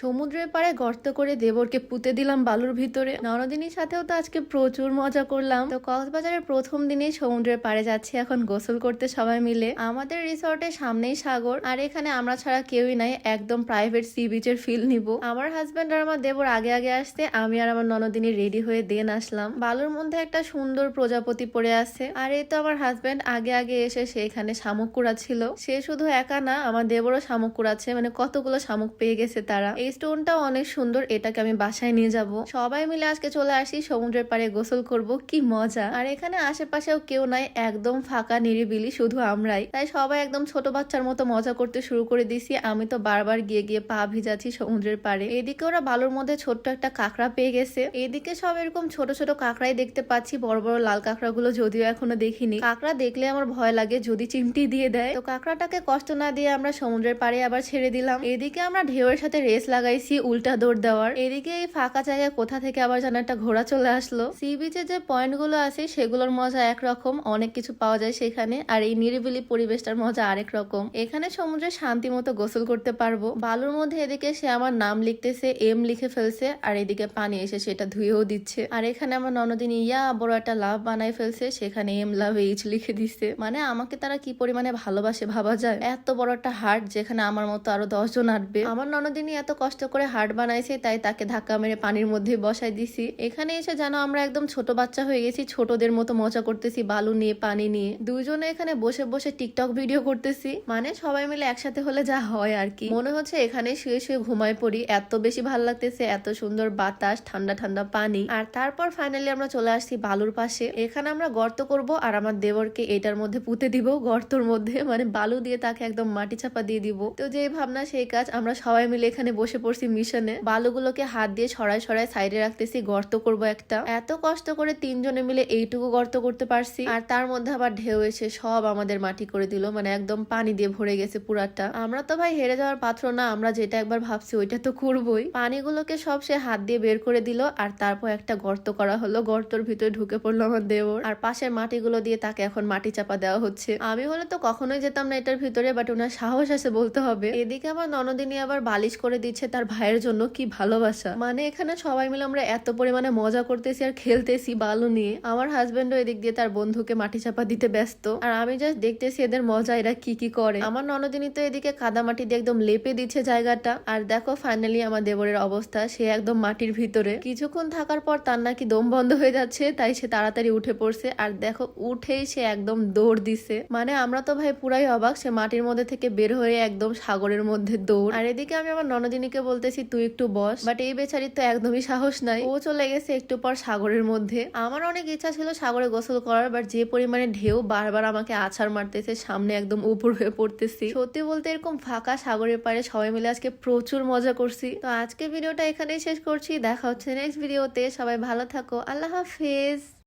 সমুদ্রের পাড়ে গর্ত করে দেবরকে পুঁতে দিলাম বালুর ভিতরে। নরদিনীর সাথেও তো আজকে প্রচুর মজা করলাম। তো কক্সবাজারের প্রথম দিনেই সমুদ্রের পাড়ে যাচ্ছি এখন গোসল করতে সবাই মিলে। আমাদের রিসর্টের সামনেই সাগর, আর এখানে আমরা ছাড়া কেউই নাই, একদম প্রাইভেট সি বিচের ফিল নিব। আমার হাজব্যান্ড আর আমার দেবর আগে আগে আসতে আমি আর আমার ননদিনী রেডি হয়ে দেন আসলাম। বালুর মধ্যে একটা সুন্দর প্রজাপতি পড়ে আছে, আর এই তো আমার হাজব্যান্ড আগে আগে এসে সেখানে শামুক কুড়াচ্ছিল। সে শুধু একা না, আমার দেবরও শামুক কুড়াচ্ছে মানে কতগুলো শামুক পেয়ে গেছে তারা। এই স্টোনটাও অনেক সুন্দর, এটাকে আমি বাসায় নিয়ে যাব। সবাই মিলে আজকে চলে আসি, সমুদ্রের পাড়ে গোসল করব, কি মজা। আর এখানে আশেপাশেও কেউ নাই, একদম ফাঁকা, নিরিবিলি, শুধু আমরাই। তাই সবাই একদম ছোট বাচ্চার মতো মজা করতে শুরু করে দিছি আমি তো বারবার গিয়ে গিয়ে পা ভিজাচ্ছি সমুদ্রের পাড়ে। এদিকে ওরা বালুর মধ্যে ছোট্ট একটা কাঁকড়া পেয়ে গেছে। এদিকে সব এরকম ছোট ছোট কাঁকড়াই দেখতে পাচ্ছি, বড় বড় লাল কাঁকড়াগুলো যদিও এখনও দেখিনি। কাঁকড়া দেখলে আমার ভয় লাগে, যদি চিমটি দিয়ে দেয়। তো কাঁকড়াটাকে কষ্ট না দিয়ে আমরা সমুদ্রের পাড়ে আবার ছেড়ে দিলাম। এদিকে আমরা ঢেউয়ের সাথে রেস লাগাইছি উল্টা দৌড় দেওয়ার। এদিকে এই ফাঁকা জায়গায় কোথা থেকে আবার যেন একটা ঘোড়া চলে আসলো। সি বিচে যে পয়েন্টগুলো আছে, সেগুলোর মজা একরকম, অনেক কিছু পাওয়া যায় সেখানে। আর এই নিরিবিলি পরিবেশটার মজা আরেক রকম। এখানে সমুদ্রে শান্তি মতো গোসল করতে পারব। বালুর মধ্যে এদিকে সে আমার নাম লিখতেছে এম লিখে ফেলছে, আর এদিকে পানি এসে সেটা ধুয়েও দিচ্ছে। আর এখানে আমার ননদিন ইয়া, বড় একটা লাভ বানাই ফেলছে, সেখানে এম লাভ এইচ লিখে দিচ্ছে। মানে আমাকে তারা কি পরিমাণে ভালোবাসে ভাবা যায়? এত বড় একটা হার্ট যেখানে আমার মতো আরও দশজন আটবে আমার ননদিনী এত কষ্ট করে হাট বানাইছে, তাই তাকে ধাক্কা মেরে পানির মধ্যে বসাই দিছি। এখানে এসে যেন আমরা একদম ছোট বাচ্চা হয়ে গেছি, ছোটদের মতো মজা করতেছি, বালু নিয়ে, পানি নিয়ে। দুজনে এখানে বসে বসে টিকটক ভিডিও করতেছি। মানে সবাই মিলে একসাথে হলে যা হয় আর কি। মনে হচ্ছে এখানে শুয়ে শুয়ে ঘুমায় পড়ি। এত বেশি ভালো লাগতেছে, এত সুন্দর বাতাস, ঠান্ডা ঠান্ডা পানি। আর তারপর ফাইনালি আমরা চলে আসছি বালুর পাশে। এখানে আমরা গর্ত করব আর আমার দেবরকে এটার মধ্যে পুঁতে দিব, গর্তর মধ্যে। মানে বালু দিয়ে তাকে একদম মাটি চাপা দিয়ে দিব। তো যে ভাবনা, সেই কাজ, আমরা সবাই মিলে এখানে বসে পড়ছি মিশনে। বালুগুলোকে হাত দিয়ে ছড়ায় ছড়ায় সাইডে রাখতেছি, গর্ত করব একটা। এত কষ্ট করে তিনজনে মিলে এইটুকু গর্ত করতে পারছি। আর তার মধ্যে আবার ঢেউ এসে সব আমাদের মাটি করে দিল। মানে একদম পানি দিয়ে ভরে গেছে পুরাটা। আমরা তো ভাই হেরে যাওয়ার পাত্র না, আমরা যেটা একবার ভাবছি ওইটা তো করবোই। পানিগুলোকে সব সে হাত দিয়ে বের করে দিল, আর তারপর একটা গর্ত করা হলো। গর্তর ভিতরে ঢুকে পড়ল আমার দেওর। আর পাশের মাটিগুলো দিয়ে তাকে এখন মাটি চাপা দেওয়া হচ্ছে। আমি হলে তো কখনোই যেতাম না এটার ভিতরে, বাট ওনার সাহস আছে বলতে হবে। এদিকে আমার ননদিনী আবার বালিশ করে দিচ্ছে তার ভাইয়ের জন্য কি ভালোবাসা? মানে এখানে সবাই মিলে আমরা এত পরিমাণে মজা করতেছি আর খেলতেছি বালু নিয়ে। আমার হাজবেন্ডও এদিক দিয়ে তার বন্ধুকে মাটি চাপা দিতে ব্যস্ত। আর আমি জাস্ট দেখতেছি এদের মজা, এরা কি কি করে। আমার ননদিনী তো এদিকে কাদা মাটি দিয়ে একদম লেপে দিচ্ছে জায়গাটা। আর দেখো ফাইনালি আমার দেবরের অবস্থা, সে একদম মাটির ভিতরে। কিছুক্ষণ থাকার পর তার নাকি দম বন্ধ হয়ে যাচ্ছে, তাই সে তাড়াতাড়ি উঠে পড়ছে। আর দেখো উঠেই সে একদম দৌড় দিছে। মানে আমরা তো ভাই পুরাই অবাক, সে মাটির মধ্যে থেকে বের হয়ে একদম সাগরের মধ্যে দৌড়। আর এদিকে আমি আমার ননদিনীকে বলতেছি, তুই একটু বস। বাট এই বেচারির তো একদমই সাহস নাই। ও চলে গেছে একটু পর সাগরের মধ্যে। আমার অনেক ইচ্ছা ছিল সাগরে গোসল করার বাট যে পরিমাণে ঢেউ বারবার আমাকে আছাড় মারতেছে, সামনে একদম উপর হয়ে পড়তেছি। সত্যি বলতে এরকম ফাঁকা সাগরের পারে সবাই মিলে আজকে প্রচুর মজা করছি। তো আজকে ভিডিওটা এখানেই শেষ করছি। দেখা হচ্ছে নেক্সট ভিডিওতে সবাই ভালো থাকো। আল্লাহ হাফেজ।